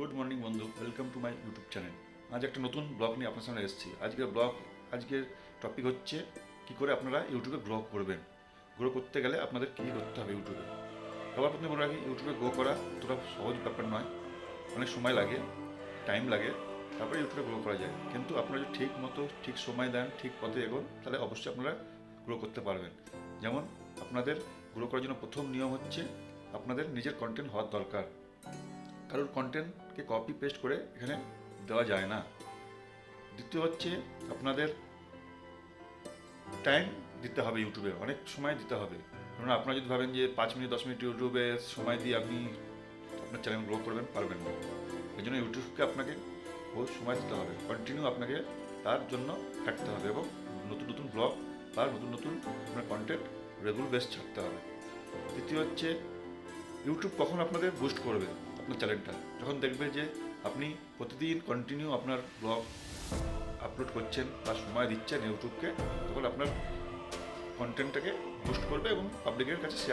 Good morning বন্ধু। Welcome to my YouTube channel আজ একটা নতুন ব্লগ নিয়ে আপনার সামনে এসেছি। আজকের ব্লগ আজকের টপিক হচ্ছে কি করে আপনারা ইউটিউবে গ্রো করবেন। গ্রো করতে গেলে আপনাদের কী করতে হবে ইউটিউবে সবার প্রথমে বলে রাখি ইউটিউবে গ্রো করা অতটা সহজ ব্যাপার নয়। অনেক সময় লাগে টাইম লাগে, তারপরে ইউটিউবে গ্রো করা যায়। কিন্তু আপনারা যদি ঠিক মতো, ঠিক সময় দেন, ঠিক পথে এগোন, তাহলে অবশ্যই আপনারা গ্রো করতে পারবেন। যেমন আপনাদের গ্রো করার জন্য প্রথম নিয়ম হচ্ছে আপনাদের নিজের কন্টেন্ট হওয়ার দরকার। কারোর কন্টেন্টকে কপি পেস্ট করে এখানে দেওয়া যায় না। দ্বিতীয় হচ্ছে আপনাদের টাইম দিতে হবে ইউটিউবে অনেক সময় দিতে হবে। কারণ আপনারা যদি ভাবেন যে পাঁচ মিনিট, দশ মিনিট ইউটিউবে সময় দিয়ে আপনি আপনার চ্যানেল গ্রো করবেন, পারবেন না। এই জন্য ইউটিউবকে আপনাকে বহু সময় দিতে হবে কন্টিনিউ আপনাকে তার জন্য খাটতে হবে এবং নতুন নতুন ব্লগ বা নতুন নতুন আপনার কন্টেন্ট রেগুলার বেস ছাড়তে হবে। তৃতীয় হচ্ছে ইউটিউব কখন আপনাকে বুস্ট করবে? আপনার চ্যানেলটা যখন দেখবে যে আপনি প্রতিদিন কন্টিনিউ আপনার ব্লগ আপলোড করছেন বা সময় দিচ্ছেন ইউটিউবকে তখন আপনার কন্টেন্টটাকে বুস্ট করবে এবং পাবলিকের কাছে শেয়ার